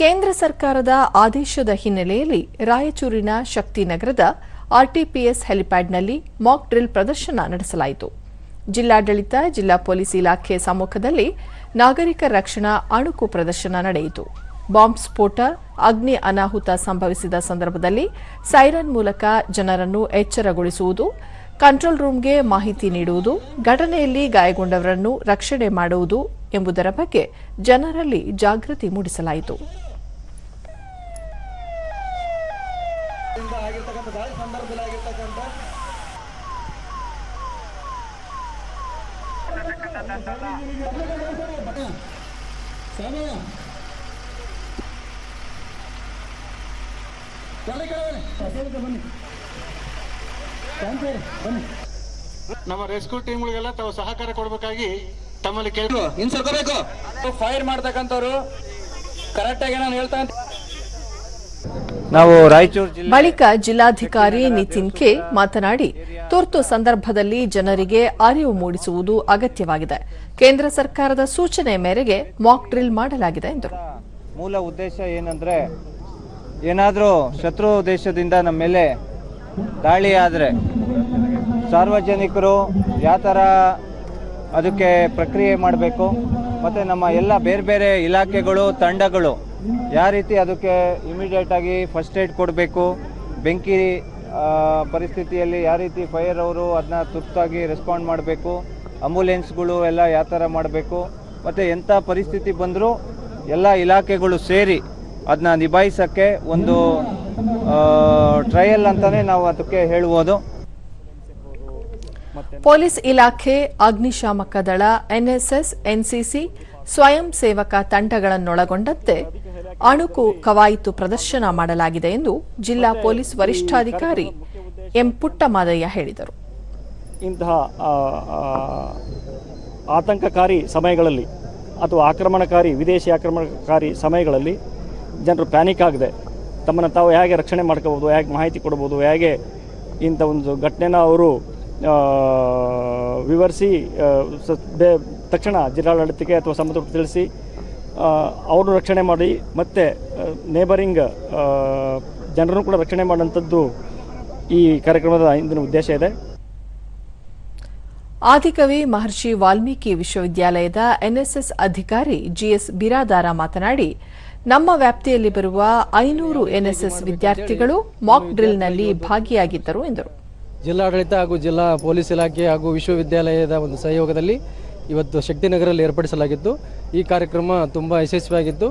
ಕೇಂದ್ರ ಸರ್ಕಾರದ ಆದೇಶದ ಹಿನ್ನೆಲೆಯಲ್ಲಿ ರಾಯಚೂರಿನ ಶಕ್ತಿನಗರದ ಆರ್ಟಿಪಿಎಸ್ ಹೆಲಿಪ್ಯಾಡ್ನಲ್ಲಿ ಮಾಕ್ ಡ್ರಿಲ್ ಪ್ರದರ್ಶನ ನಡೆಸಲಾಯಿತು. ಜಿಲ್ಲಾಡಳಿತ, ಜಿಲ್ಲಾ ಪೊಲೀಸ್ ಇಲಾಖೆ ಸಮ್ಮುಖದಲ್ಲಿ ನಾಗರಿಕ ರಕ್ಷಣಾ ಅಣುಕು ಪ್ರದರ್ಶನ ನಡೆಯಿತು. ಬಾಂಬ್ ಸ್ಫೋಟ, ಅಗ್ನಿ ಅನಾಹುತ ಸಂಭವಿಸಿದ ಸಂದರ್ಭದಲ್ಲಿ ಸೈರನ್ ಮೂಲಕ ಜನರನ್ನು ಎಚ್ಚರಗೊಳಿಸುವುದು, ಕಂಟ್ರೋಲ್ ರೂಂಗೆ ಮಾಹಿತಿ ನೀಡುವುದು, ಘಟನೆಯಲ್ಲಿ ಗಾಯಗೊಂಡವರನ್ನು ರಕ್ಷಣೆ ಮಾಡುವುದು ಎಂಬುದರ ಬಗ್ಗೆ ಜನರಲ್ಲಿ ಜಾಗೃತಿ ಮೂಡಿಸಲಾಯಿತು. ನಮ್ಮ ರೆಸ್ಕ್ಯೂ ಟೀಮ್ಗಳಿಗೆಲ್ಲ ತಾವು ಸಹಕಾರ ಕೊಡಬೇಕಾಗಿ ತಮ್ಮಲ್ಲಿ ಕೇಳಿ. ಇನ್ ಸರ್ಕೋಬೇಕು. ಫೈರ್ ಮಾಡ್ತಕ್ಕಂಥವ್ರು. ಕರೆಕ್ಟ್ ಆಗಿ ನಾನು ಹೇಳ್ತಾ ನಾವು ರಾಯಚೂರು ಜಿಲ್ಲೆ ಬಳಿಕ ಜಿಲ್ಲಾಧಿಕಾರಿ ನಿತಿನ್ ಕೆ ಮಾತನಾಡಿ ತುರ್ತು ಸಂದರ್ಭದಲ್ಲಿ ಜನರಿಗೆ ಅರಿವು ಮೂಡಿಸುವುದು ಅಗತ್ಯವಾಗಿದೆ. ಕೇಂದ್ರ ಸರ್ಕಾರದ ಸೂಚನೆ ಮೇರೆಗೆ ಮಾಕ್ ಡ್ರಿಲ್ ಮಾಡಲಾಗಿದೆ ಎಂದರು. ಮೂಲ ಉದ್ದೇಶ ಏನಂದ್ರೆ ಏನಾದರೂ ಶತ್ರು ದೇಶದಿಂದ ನಮ್ಮ ಮೇಲೆ ದಾಳಿ ಆದರೆ ಸಾರ್ವಜನಿಕರು ಯಾವ ಥರ ಅದಕ್ಕೆ ಪ್ರಕ್ರಿಯೆ ಮಾಡಬೇಕು. ಮತ್ತು ನಮ್ಮ ಎಲ್ಲ ಬೇರೆ ಬೇರೆ ಇಲಾಖೆಗಳು, ತಂಡಗಳು ಯಾವ ರೀತಿ ಅದಕ್ಕೆ ಇಮಿಡಿಯೇಟಾಗಿ ಫಸ್ಟ್ ಏಡ್ ಕೊಡಬೇಕು, ಬೆಂಕಿ ಪರಿಸ್ಥಿತಿಯಲ್ಲಿ ಯಾವ ರೀತಿ ಫೈರ್ ಅವರು ಅದನ್ನ ತುರ್ತಾಗಿ ರೆಸ್ಪಾಂಡ್ ಮಾಡಬೇಕು ಅಂಬುಲೆನ್ಸ್ಗಳು ಎಲ್ಲ ಯಾವ ಥರ ಮಾಡಬೇಕು, ಮತ್ತು ಎಂಥ ಪರಿಸ್ಥಿತಿ ಬಂದರೂ ಎಲ್ಲ ಇಲಾಖೆಗಳು ಸೇರಿ ಅದನ್ನ ನಿಭಾಯಿಸೋಕ್ಕೆ ಒಂದು ಟ್ರಯಲ್ ಅಂತಲೇ ನಾವು ಅದಕ್ಕೆ ಹೇಳ್ಬೋದು. ಪೊಲೀಸ್ ಇಲಾಖೆ ಅಗ್ನಿಶಾಮಕ ದಳ ಎನ್ಎಸ್ಎಸ್ ಎನ್ಸಿಸಿ ಸ್ವಯಂ ಸೇವಕ ತಂಡಗಳನ್ನೊಳಗೊಂಡಂತೆ ಅಣುಕು ಕವಾಯಿತು ಪ್ರದರ್ಶನ ಮಾಡಲಾಗಿದೆ ಎಂದು ಜಿಲ್ಲಾ ಪೊಲೀಸ್ ವರಿಷ್ಠಾಧಿಕಾರಿ ಎಂ ಪುಟ್ಟಮಾದಯ್ಯ ಹೇಳಿದರು. ಇಂತಹ ಆತಂಕಕಾರಿ ಸಮಯಗಳಲ್ಲಿ ಅಥವಾ ಆಕ್ರಮಣಕಾರಿ ವಿದೇಶಿ ಆಕ್ರಮಣಕಾರಿ ಸಮಯಗಳಲ್ಲಿ ಜನರು ಪ್ಯಾನಿಕ್ ಆಗದೆ ತಮ್ಮನ್ನು ತಾವು ಹೇಗೆ ರಕ್ಷಣೆ ಮಾಡ್ಕೋಬೋದು ಹೇಗೆ ಮಾಹಿತಿ ಕೊಡ್ಬೋದು ಹೇಗೆ ಇಂಥ ಒಂದು ಘಟನೆನ ಅವರು ವಿವರಿಸಿ ತಕ್ಷಣ ಜಿಲ್ಲಾಡಳಿತಕ್ಕೆ ಅಥವಾ ಸಂಬಂಧಪಟ್ಟ ತಿಳಿಸಿ ಅವರು ರಕ್ಷಣೆ ಮಾಡಿ, ಮತ್ತು ನೇಬರಿಂಗ್ ಜನರನ್ನು ಕೂಡ ರಕ್ಷಣೆ ಮಾಡುವಂಥದ್ದು ಈ ಕಾರ್ಯಕ್ರಮದ ಇಂದಿನ ಉದ್ದೇಶ ಇದೆ. ಆದಿಕವಿ ಮಹರ್ಷಿ ವಾಲ್ಮೀಕಿ ವಿಶ್ವವಿದ್ಯಾಲಯದ ಎನ್ಎಸ್ಎಸ್ ಅಧಿಕಾರಿ ಜಿಎಸ್ ಬಿರಾದಾರ ಮಾತನಾಡಿ, ನಮ್ಮ ವ್ಯಾಪ್ತಿಯಲ್ಲಿ ಬರುವ ಐನೂರು ಎನ್ಎಸ್ಎಸ್ ವಿದ್ಯಾರ್ಥಿಗಳು ಮಾಕ್ ಡ್ರಿಲ್ನಲ್ಲಿ ಭಾಗಿಯಾಗಿದ್ದರು ಎಂದರು. ಜಿಲ್ಲಾಡಳಿತ ಹಾಗೂ ಜಿಲ್ಲಾ ಪೊಲೀಸ್ ಇಲಾಖೆ ಹಾಗೂ ವಿಶ್ವವಿದ್ಯಾಲಯದ ಒಂದು ಸಹಯೋಗದಲ್ಲಿ ಇವತ್ತು ಶಕ್ತಿನಗರಲ್ಲಿ ಏರ್ಪಡಿಸಲಾಗಿತ್ತು. ಈ ಕಾರ್ಯಕ್ರಮ ತುಂಬ ಯಶಸ್ವಿಯಾಗಿದ್ದು